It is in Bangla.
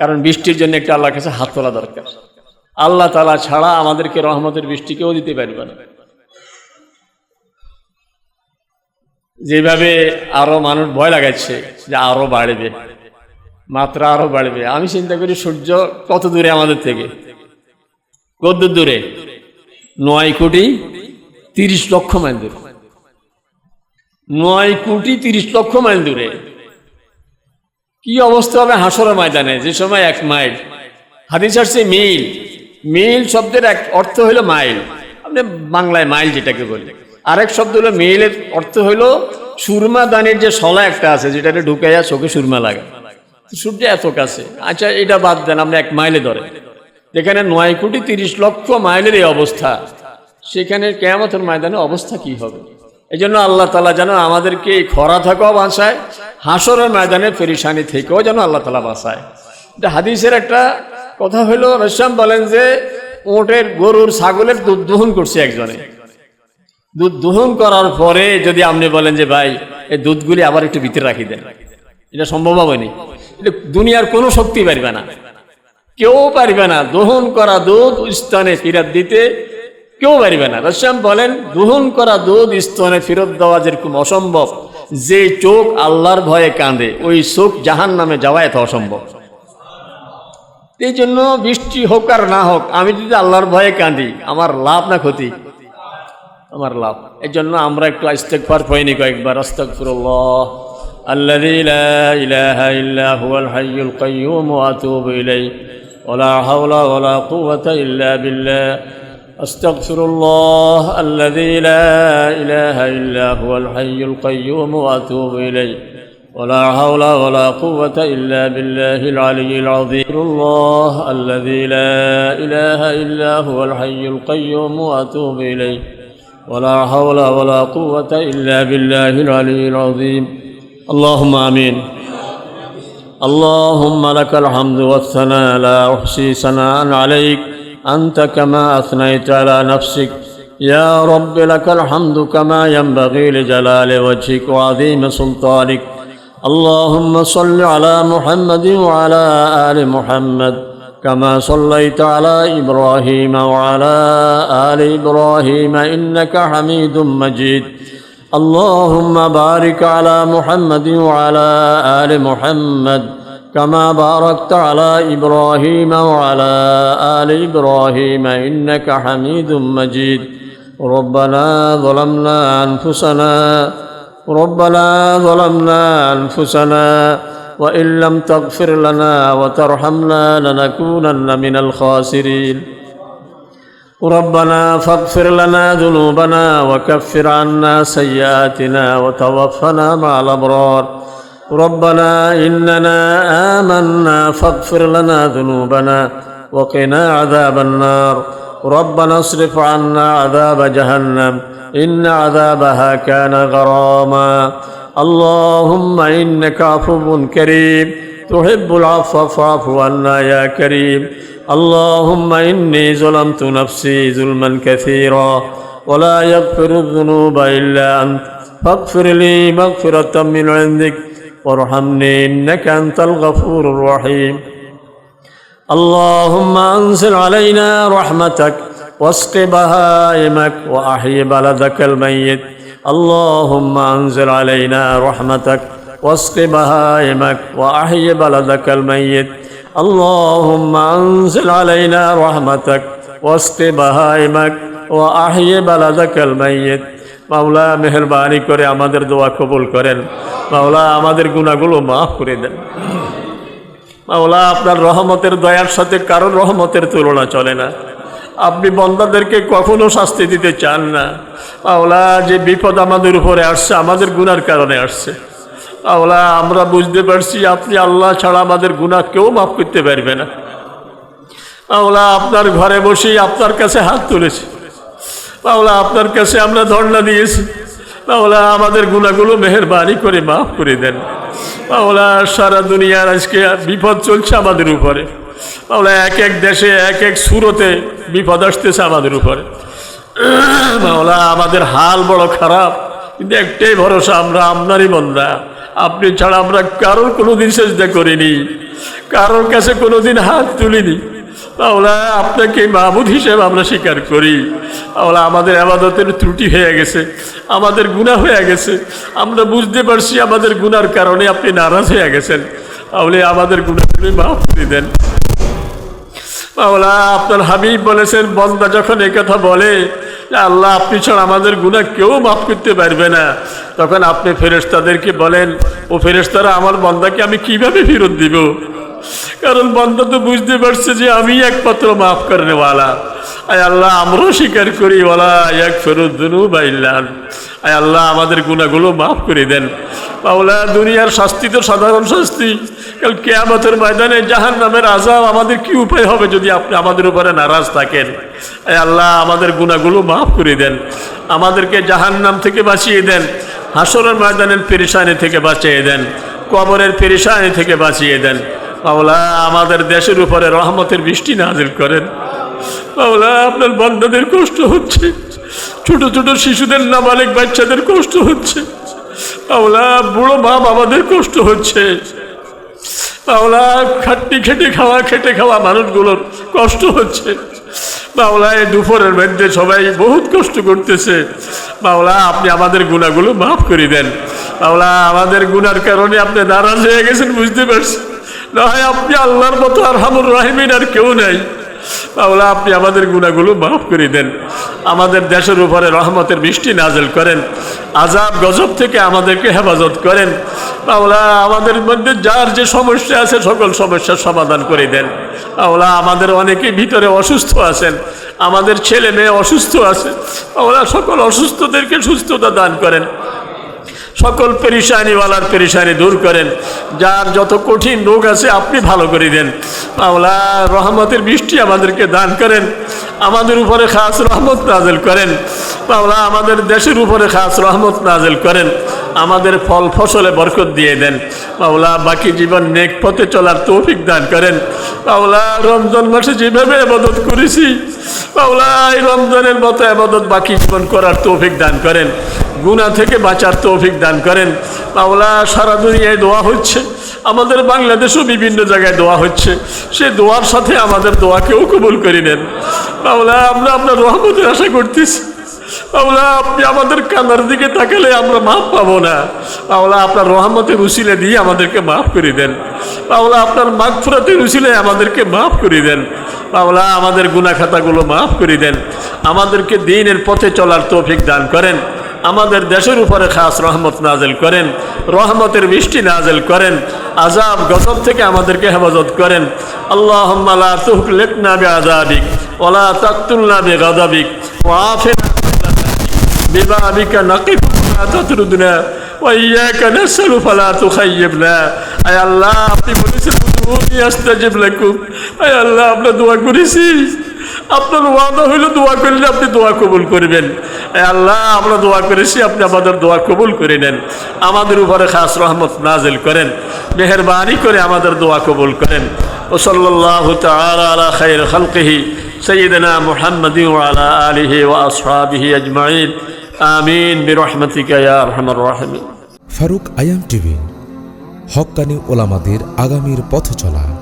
কারণ বৃষ্টির জন্য একটা আল্লাহর কাছে হাত তোলা দরকার। আল্লাহ তালা ছাড়া আমাদেরকে রহমতের বৃষ্টি কেউ দিতে পারবে না। যেভাবে আরও মানুষ ভয় লাগাচ্ছে যে আরও বাড়বে, মাত্রা আরও বাড়বে। আমি চিন্তা করি সূর্য কত দূরে আমাদের থেকে? কত দূরে? নয় কোটি তিরিশ লক্ষ মাইল দূরে। নয় কোটি তিরিশ লক্ষ মাইল দূরে। কি অবস্থা হবে হাসরের ময়দানে? যে সময় এক মাইল। হাদিস আসছে মিল। মিল শব্দের এক অর্থ হইল মাইল। আপনি বাংলায় মাইল যেটাকে বলি। আরেক শব্দ হলো মিলের অর্থ হইল সুরমা দানের যে শলা একটা আছে, যেটাতে ঢুকাইয়া চোখে সুরমা লাগে। সূর্য এত কাছে। আচ্ছা এটা বাদ দেন আমরা এক মাইলে ধরে যেখানে নয় কোটি তিরিশ লক্ষ মাইলের এই অবস্থা, সেখানে কেয়ামতের ময়দানে অবস্থা কি হবে? এই জন্য আল্লাহ তালা যেন আমাদেরকে এই খরা থাকাও বাঁচায় হাসরের ময়দানে পেরিসানি থেকেও যেন আল্লাহ তালা বাঁচায়। এটা হাদিসের একটা কথা হলো রসাম বলেন যে ওটের গরুর ছাগলের দুধ দহন করছে একজনে। দুধ দহন করার পরে যদি আপনি বলেন যে, ভাই, এই দুধগুলি আবার একটু ভিতরে রাখি দেন। এটা সম্ভব হবে না। দুনিয়ার কোনো শক্তি পারবে না। কেউ পারবে না দহন করা দুধ স্তনে ফিরত দিতে। কেউ পারবে না। রশ্যাম বলেন, দহন করা দুধ স্তনে ফেরত দেওয়া যেরকম অসম্ভব। যে চোখ আল্লাহর ভয়ে কাঁদে ওই চোখ জাহান নামে যাওয়া এত অসম্ভব এই জন্য বৃষ্টি হোক আর না হোক আমি যদি আল্লাহর ভয়ে কাঁদি আমার লাভ না ক্ষতি আমার লাভ এই জন্য আমরা একটু ইস্তেকবার পয়নি কয়েকবার আস্তাগফিরুল্লাহ الذي لا إله إلا هو الحي القيوم وأتوب إليه ولا حول ولا قوة إلا بالله أستغفر الله الذي لا إله إلا هو الحي القيوم وأتوب إليه. ولا حول ولا قوة إلا بالله العلي العظيم. الله الذي لا إله إلا هو الحي القيوم وأتوب إليه. ولا حول ولا قوة إلا بالله العلي العظيم. اللهم آمين. اللهم لك الحمد والثناء. لا أحصي ثناء عليك. أنت كما أثنيت على نفسك. يا رب لك الحمد كما ينبغي لجلال وجهك وعظيم سلطانك. اللهم صل على محمد وعلى آل محمد كما صليت على إبراهيم وعلى آل إبراهيم إنك حميد مجيد. اللهم بارك على محمد وعلى آل محمد كما باركت على إبراهيم وعلى آل إبراهيم إنك حميد مجيد. ربنا ظلمنا أنفسنا ربنا ظلمنا أنفسنا وإن لم تغفر لنا وترحمنا لنكونن من الخاسرين. ربنا فاغفر لنا ذنوبنا وكفر عنا سيئاتنا وتوفنا مع الأبرار. ربنا إننا آمنا فاغفر لنا ذنوبنا وقنا عذاب النار ربنا اصرف عنا عذاب جهنم إن عذابها كان غراما اللهم إنك عفو كريم تحب العفو فاعف عنا يا كريم اللهم إني ظلمت نفسي ظلما كثيرا ولا يغفر الذنوب إلا أنت فاغفر لي مغفرة من عندك وارحمني إنك أنت الغفور الرحيم. اللهم أنزل علينا رحمتك واسق بهائمك وأحي بلدك الميت. اللهم أنزل علينا رحمتك واسق بهائمك وأحي بلدك الميت. اللهم أنزل علينا رحمتك واسق بهائمك وأحي بلدك الميت. মাওলা মেহরবানি করে আমাদের দোয়া কবুল করেন। মাওলা আমাদের গুণাগুলো মাফ করে দেন। মাওলা আপনার রহমতের দয়ার সাথে কারোর রহমতের তুলনা চলে না। আপনি বন্দাদেরকে কখনো শাস্তি দিতে চান না। মাওলা যে বিপদ আমাদের উপরে আসছে, আমাদের গুনার কারণে আসছে। মাওলা, আমরা বুঝতে পারছি আপনি আল্লাহ ছাড়া আমাদের গুণা কেউ মাফ করতে পারবে না। মাওলা, আপনার ঘরে বসেই আপনার কাছে হাত তুলেছি। মাওলা, আপনার কাছে আমরা ধর্ণা দিয়েছি। মাওলা, আমাদের গুণাগুলো মেহরবানি করে মাফ করে দেন। মাওলা, সারা দুনিয়ার আজকে বিপদ চলছে আমাদের উপরে। মাওলা, এক এক দেশে, এক এক সুরতে বিপদ আসতেছে আমাদের উপরে। মাওলা, আমাদের হাল বড় খারাপ, কিন্তু একটাই ভরসা, আমরা আপনারই বন্ধা। আপনি ছাড়া আমরা কারোর কোনো দিন চেষ্টা করিনি। কারোর কাছে কোনোদিন হাত তুলিনি। মাওলা আপনাকে মাহবুদ হিসেবে আমরা স্বীকার করি। মাওলা আমাদের আবাদতের ত্রুটি হয়ে গেছে, আমাদের গুনাহ হয়ে গেছে। আমরা বুঝতে পারছি আমাদের গুনার কারণে আপনি নারাজ হয়ে গেছেন। তাহলে আমাদের গুণাগুলি মাফ করে দেন। মাওলা, আপনার হাবিব বলেছেন, বন্দা যখন কথা বলে আল্লাহ, আপনি ছাড়া আমাদের গুনাহ কেউ মাফ করতে পারবে না, তখন আপনি ফেরেশতাদেরকে বলেন, ও ফেরেশতারা, আমার বন্দাকে আমি কীভাবে ফেরত দিব? কারণ বন্দা তো বুঝতে পারছে যে আমি একমাত্র মাফ করেনেওয়ালা আয় আল্লাহ, আমরাও স্বীকার করি ওলা এক ফেরত দুনু বাইল্লান আয় আল্লাহ, আমাদের গুণাগুলো মাফ করে দেন। মাওলা, দুনিয়ার শাস্তি তো সাধারণ শাস্তি। কাল কেয়ামতের ময়দানে জাহান নামের আজাব আমাদের কি উপায় হবে যদি আপনি আমাদের উপরে নারাজ থাকেন? আয় আল্লাহ, আমাদের গুণাগুলো মাফ করে দেন। আমাদেরকে জাহান নাম থেকে বাঁচিয়ে দেন। হাসরের ময়দানের পেরেশানি থেকে বাঁচিয়ে দেন। কবরের পেরেশানি থেকে বাঁচিয়ে দেন। মাওলা, আমাদের দেশের উপরে রহমতের বৃষ্টি নাজিল করেন। মাওলা, আপনার বন্ধাদের কষ্ট হচ্ছে। ছোট ছোট শিশুদের নাবালিক বাচ্চাদের কষ্ট হচ্ছে। মাওলা, বুড়ো মা বাবাদের কষ্ট হচ্ছে। মাওলা, খাটনি খেটে খাওয়া খেটে খাওয়া মানুষগুলোর কষ্ট হচ্ছে। মাওলা দুপুরের মধ্যে সবাই বহুত কষ্ট করতেছে। মাওলা, আপনি আমাদের গুণাগুলো মাফ করে দেন। মাওলা, আমাদের গুনার কারণে আপনি নারাজ হয়ে গেছেন, বুঝতে পারছি না হয় আপনি আল্লাহর মতো আর হামুর রাহিমিন আর কেউ নাই। মাওলা, আপনি আমাদের গুণাগুলো মাফ করে দেন। আমাদের দেশের উপরে রহমতের বৃষ্টি নাজেল করেন। আজাব গজব থেকে আমাদেরকে হেফাজত করেন। মাওলা, আমাদের মধ্যে যার যে সমস্যা আছে, সকল সমস্যার সমাধান করে দেন। মাওলা, আমাদের অনেকেই ভিতরে অসুস্থ আছেন। আমাদের ছেলে মেয়ে অসুস্থ আছে। মাওলা, সকল অসুস্থদেরকে সুস্থতা দান করেন। সকল পেরিসানিওয়ালার পেরিসানি দূর করেন। যার যত কঠিন রোগ আছে, আপনি ভালো করে দেন। মাওলা, রহমতের বৃষ্টি আমাদেরকে দান করেন। আমাদের উপরে খাস রহমত নাজেল করেন। মাওলা, আমাদের দেশের উপরে খাস রহমত নাজেল করেন। আমাদের ফল ফসলে বরকত দিয়ে দেন। মাওলা, বাকি জীবন নেক পথে চলার তৌফিক দান করেন। মাওলা, রমজান মাসে যেভাবে আবাদত করেছি, মাওলা, এই রমজানের মতো আবাদত বাকি জীবন করার তৌফিক দান করেন। গুণা থেকে বাঁচার তৌফিক দান করেন। মাওলা, সারা দুনিয়ায় দোয়া হচ্ছে। আমাদের বাংলাদেশেও বিভিন্ন জায়গায় দোয়া হচ্ছে। সে দোয়ার সাথে আমাদের দোয়াকেও কবুল করে নেন। মাওলা, আমরা আপনার রহমতের আশা করতেছি। মাওলা, আপনি আমাদের কান্নার দিকে তাকালে আমরা মাফ পাবো না। মাওলা, আপনার রহমতের উসিলে দিয়ে আমাদেরকে মাফ করে দেন। মাওলা, আপনার মাগফুরাতের উসিলে আমাদেরকে মাফ করে দেন। মাওলা, আমাদের গুনা খাতাগুলো মাফ করে দেন। আমাদেরকে দিনের পথে চলার তৌফিক দান করেন। আমাদের দেশের উপরে খাস রহমত নাজেল করেন রহমতের বৃষ্টি নাজেল করেন আজাব গজব থেকে আমাদেরকে হেফাজত করেন আল্লাহ তুহলেকনা বে আজাবিক ওলা তাকতুলনা বে গাদাবিক ওয়াফির ببابك نقف ولا تطردنا وإياك نسأل فلا تخيبنا আয় আল্লাহ আপনি বলেছেন উদুনি আস্তাজিব লাকুম আয় আল্লাহ আমরা দোয়া করেছি আপনার ওয়াদা হইল দোয়া করলে আপনি দোয়া কবুল করবেন। আল্লাহ, আমরা দোয়া করেছি, আপনি আমাদের দোয়া কবুল করে নেন। আমাদের উপরে খাস রহমত নাজেল করেন। মেহরবানি করে আমাদের দোয়া কবুল করেন। ও সাল্লাহি সঈদনা মোহাম্মদ আলহি ও আজমাইন। আমিন ফারুক আয়াম টিভি, হকানি ওলামাদের আগামীর পথ চলা